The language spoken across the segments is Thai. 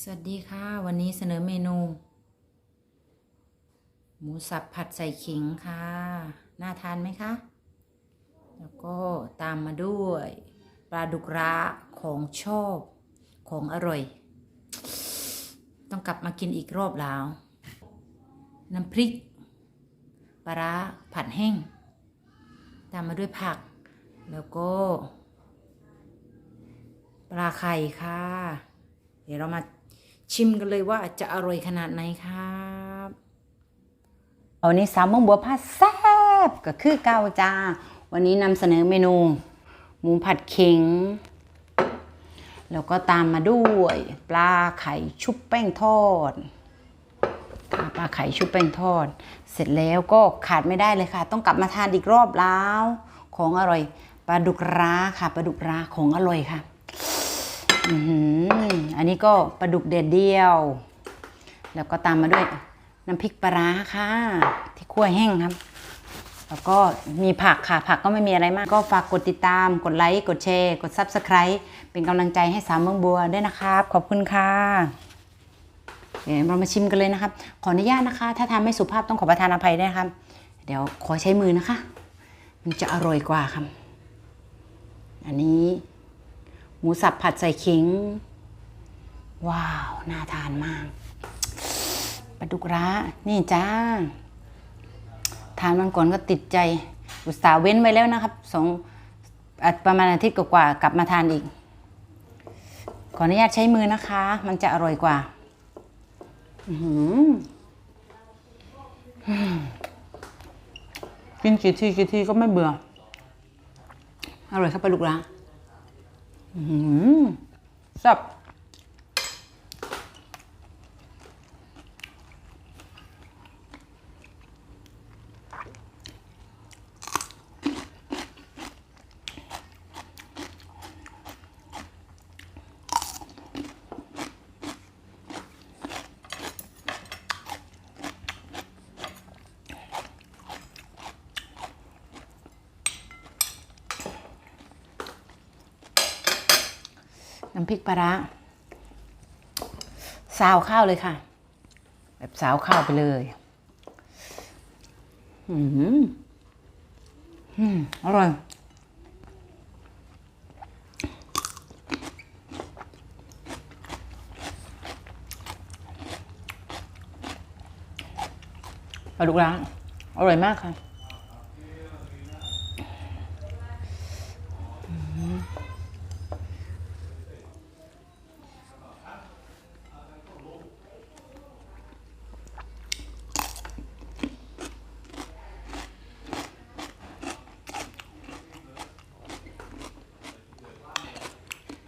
สวัสดีค่ะ วันนี้เสนอเมนู หมูสับผัดใส่ขิงค่ะ น่าทานไหมคะ แล้วก็ตามมาด้วยปลาดุกร้าของชอบของอร่อย ต้องกลับมากินอีกรอบแล้ว น้ำพริกปลาร้าผัดแห้ง ตามมาด้วยผัก แล้วก็ ปลาไข่ค่ะ เดี๋ยวเรามา ชิมกันเลยว่าจะอร่อยขนาดไหนครับเอานี้สามมงบัวผัดแซ่บก็คือเก้าจ้า วันนี้นำเสนอเมนู หมูผัดเข็ง แล้วก็ตามมาด้วย ปลาไข่ชุบแป้งทอดปลาไข่ชุบแป้งทอด เสร็จแล้วก็ขาดไม่ได้เลยค่ะ ต้องกลับมาทานอีกรอบแล้ว ของอร่อยปลาดุกร้าค่ะปลาดุกร้าของอร่อยค่ะ อันนี้ก็ปลาดุกเด็ดเดียว แล้วก็ตามมาด้วยน้ำพริกปลาร้าค่ะ ที่คั่วแห้งครับ แล้วก็มีผักค่ะ ผักก็ไม่มีอะไรมาก ก็ฝากกดติดตาม กดไลค์ กดแชร์ กด Subscribe เป็นกำลังใจให้สามเมืองบัวด้วยนะครับ ขอบคุณค่ะเดี๋ยวเรามาชิมกันเลยนะครับ ขออนุญาตนะคะ ถ้าทำไม่สุภาพต้องขอประทานอภัยด้วยนะครับ เดี๋ยวขอใช้มือนะคะ มันจะอร่อยกว่าครับ อันนี้ หมูสับผัดใส่ขิง ว้าว น่าทานมากปลาดุกร้า นี่จ้า ทานมันก่อนก็ติดใจ อุตส่าห์เว้นไว้แล้วนะครับสองประมาณอาทิตย์กว่าๆกลับมาทานอีก ขออนุญาตใช้มือนะคะ มันจะอร่อยกว่าอื้อหืออืมกินกี่ทีกี่ทีก็ไม่เบื่อ อร่อยครับปลาดุกร้า อืมซ่บ ริกปลาร้าซาวข้าวเลยค่ะ แบบซาวข้าวไปเลยอืมอืมอร่อยปลาดุกร้างอร่อยมากค่ะ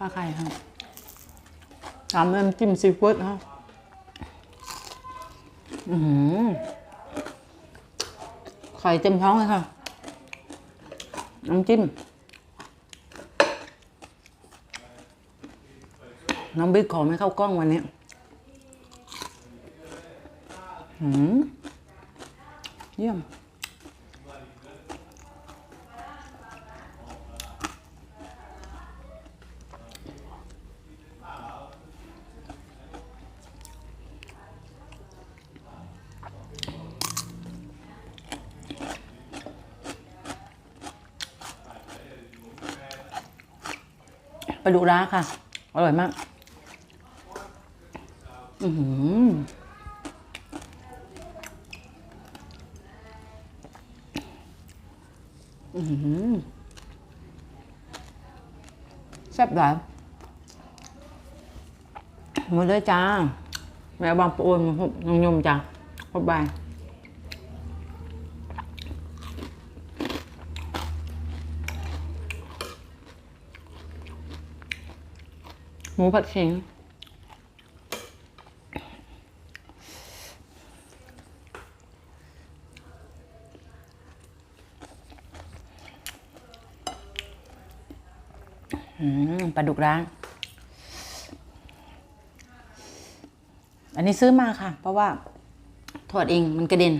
าไข่ค่ะตามน้ำจิ้มซีฟู้ดค่ะอือหือไข่เต็มท้องเลยค่ะ น้ำจิ้ม น้องบิ๊กขอไม่เข้ากล้องวันนี้หืมเยี่ยม ปลาดุร้าค่ะ อร่อยมาก อือหืออือหือแซ่บหลายหมดเลยจ้า แม่บางปูนยงยมจ้าบ๊ายบาย หมูผัดเข็งปลาดุกร้าง อันนี้ซื้อมาค่ะ เพราะว่า ทอดเองมันกระเด็น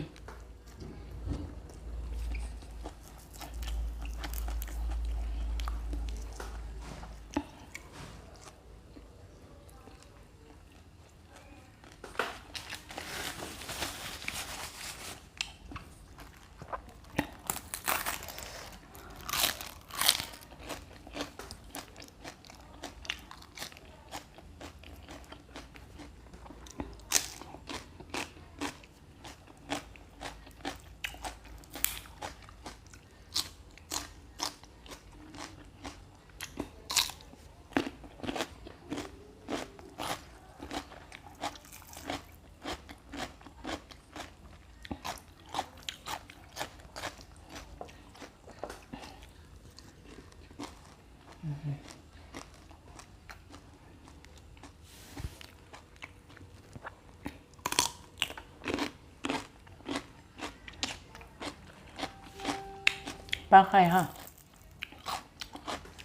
ลาไข่ค่ะ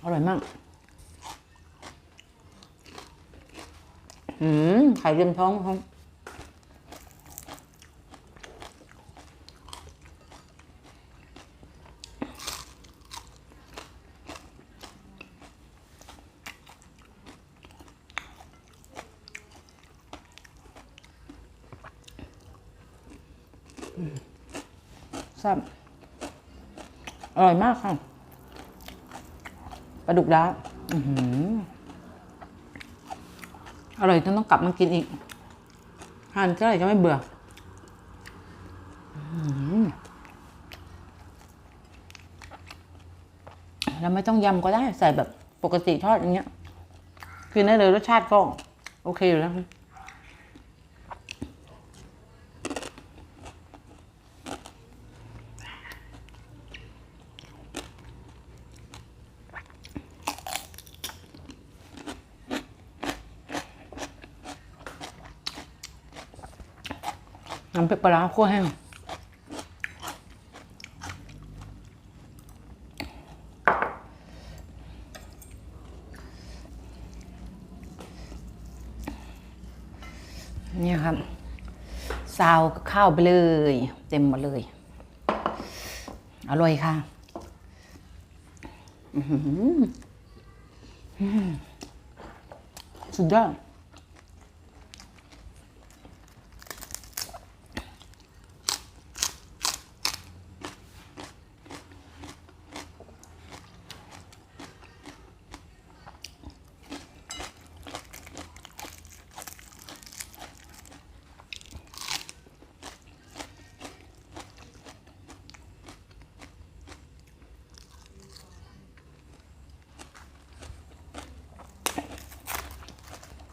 อร่อยมาก อืม ไข่เรียมท้องครับแซ่บ อร่อยมากค่ะปลาดุกดาอร่อยจนต้องกลับมากินอีกทานเท่าไหร่ก็ไม่เบื่ออื้อหือแล้วไม่ต้องยำก็ได้ใส่แบบปกติทอดอย่างเงี้ยกินได้เลยรสชาติก็โอเคอยู่แล้ว น้ำพริกปลาร้าคั่วแห้งนี่ครับซาวข้าวไปเลย เต็มหมดเลย อร่อยค่ะอื้อหือสุดยอด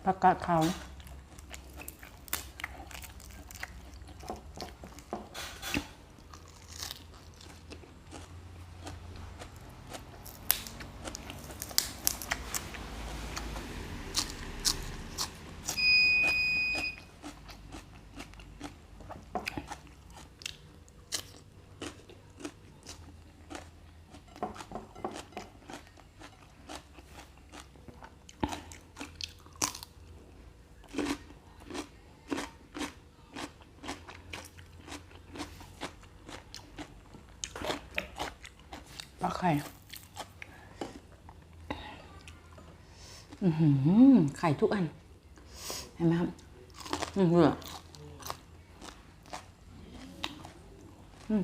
ผักกาดขาว ไข่อือไข่ทุกอัน เห็นไหมครับอือหืออืม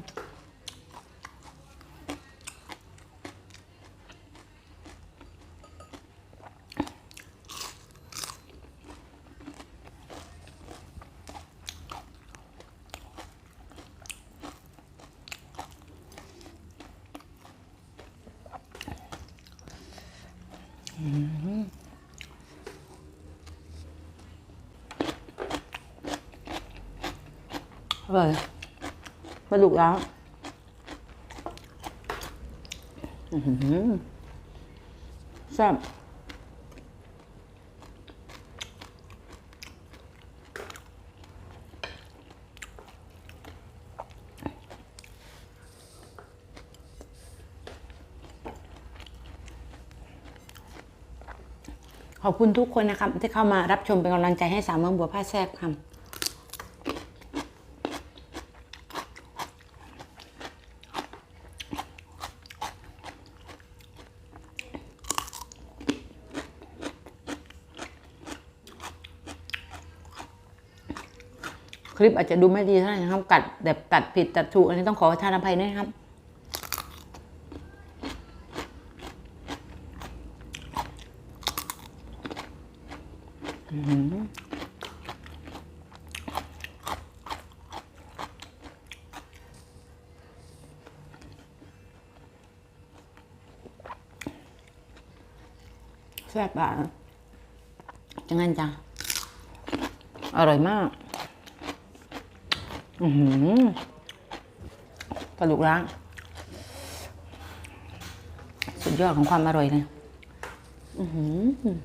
อ ร่อยปลาดุกแล้วแซ่บขอบคุณทุกคนนะครับที่เข้ามารับชมเป็นกำลังใจให้สามเมืองบัวผ้าแซ่บครับ ลิปอาจจะดูไม่ดีเท่าไหร่นะครับ กัดแบบตัดผิดตัดถูกอันนี้ต้องขอทานอภัยด้วยครับ แซ่บอะจังงั้นจ้ะอร่อยมาก อือกระดูกร้าง สุดยอดของความอร่อยเลยอือหือ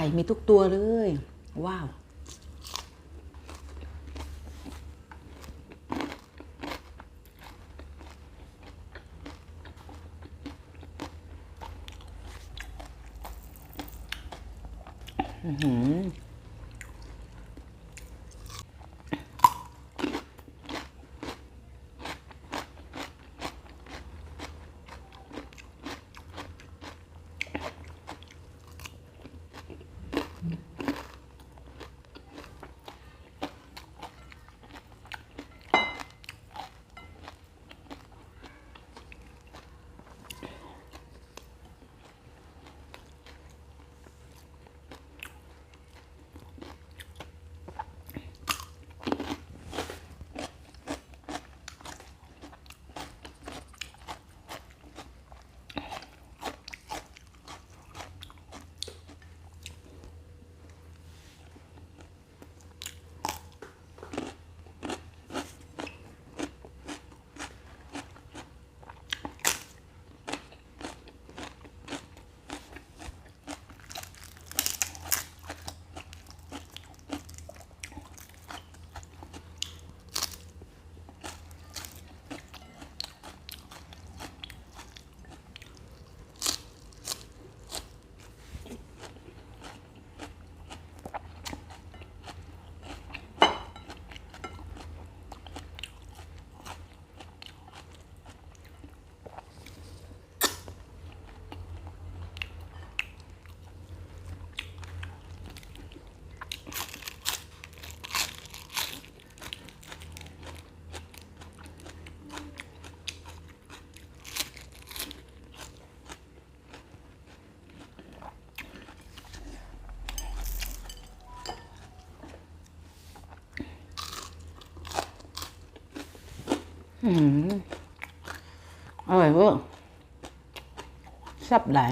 ไข่มีทุกตัวเลย ว้าว อร่อยเวอร์แซ่บหลาย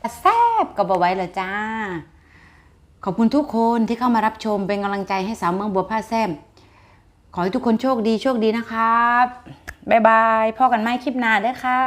แต่ซบก็บอไว้เลยจ้า ขอบคุณทุกคนที่เข้ามารับชมเป็นกำลังใจให้สาวเมืองบัวผ้าแซมขอให้ทุกคนโชคดีโชคดีนะครับบ๊ายบายพ่อกันไม่คลิปหน้าด้วยค่ะ